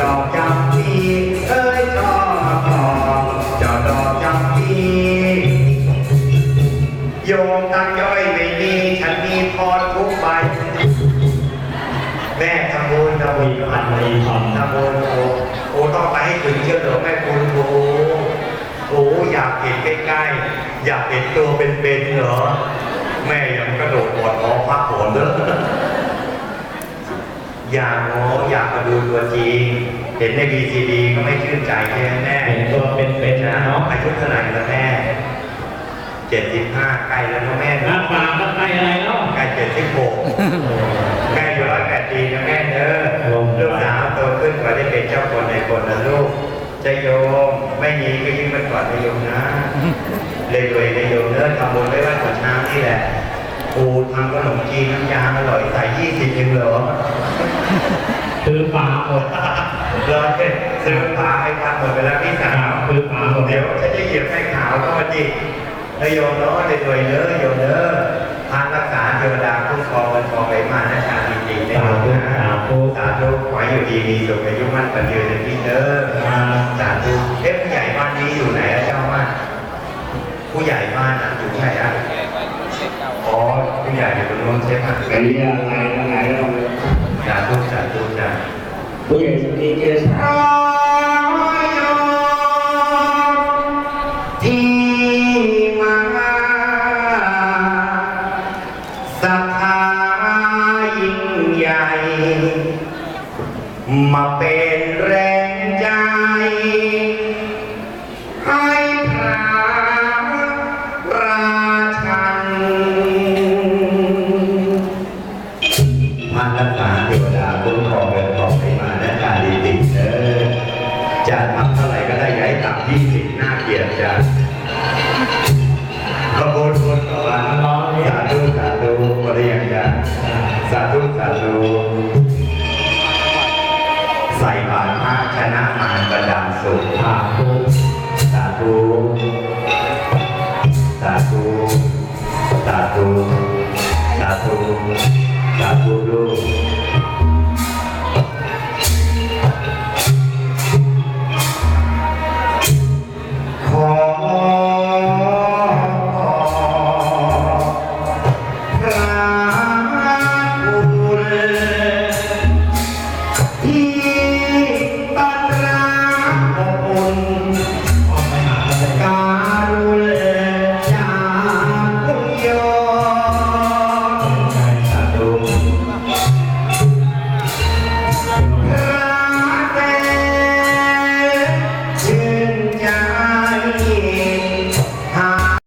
ดอกจำปีเอ้ยชอบพอกจอดอกจำปีโยมตั้งย่อยไม่มีฉันมีพรทุกใบแม่ทำบุญทำบุญทำบุญทำบุญโอ้โอ้ต้องไปให้ถึงเชื่อเหรอแม่คุณโอ้โอ้อยากเห็นใกล้ๆอยากเห็นตัวเป็นๆเหรอ แม่ยังกระโดดบอดหอพักโหนเลย อยากโอ้อยากมาดูตัวจริง เห็นใน VCD ก็ไม่ชื่นใจใช่ไหมแม่เห็นตัวเป็นๆนะน้อเนาะงอายุเท่าไหร่แล้วแม่เจ็ดสิบห้าใกล้แล้วนะแม่หน้าปากก็ใกล้อะไรแล้วใกล้เจ็ดสิบหกใกล้อยู่ร้อยแปดปีนะแม่เด้อลูกสาวโตขึ้นกว่าได้เป็นเจ้าคนในคนนะลูกจะโยมไม่มีก็ยิ่งมันก่อนนะโยมนะเลยรวยๆนะโยมเด้อทำบุญไว้วัดหัวช้างนี่แหละปูทำขนมจีนน้ำยาอร่อยใส่ยี่สิบเองเหรอ คือปากหมดเราเป็นซื้อปลาให้ทำหมดไปแล้วพี่สาวคือปลาหมดเดี๋ยวจะจะเหยียบให้ขาวก็มาจินายโยมเนาะเลยรวยเด้อโยมเด้อทานรักษาเทวดาคุ้มครองเงินทองไหลมานะชาจริงๆนะโยมนะสาธุขอให้อยู่ดีมีสุขอายุมั่นปันยืนในที่เด้อสาธุเอ๊ะผู้ใหญ่บ้านนี้อยู่ไหนอะเจ้าว่าผู้ใหญ่บ้านอะอยู่ที่ไหนอะอ๋อผู้ใหญ่อยู่ตรงนู้นใช่ไหมไปเรียนอะไรอะไร ศรัทธายิ่งใหญ่ มาเป็นแรงใจ ให้พระราชันพันรักษาเทวดาคุ้มครองเงินทองให้มาและกาดีติเด้อจะทำเท่าไหร่ก็ได้ย่าให้ต่ำยี่สิบหน้าเกียดจ้ะ สาธุสาธุใส่บาตรพระชนะมารประดานสุข ปากคือ สาธุ สาธุ สาธุ สาธุ สาธุลูก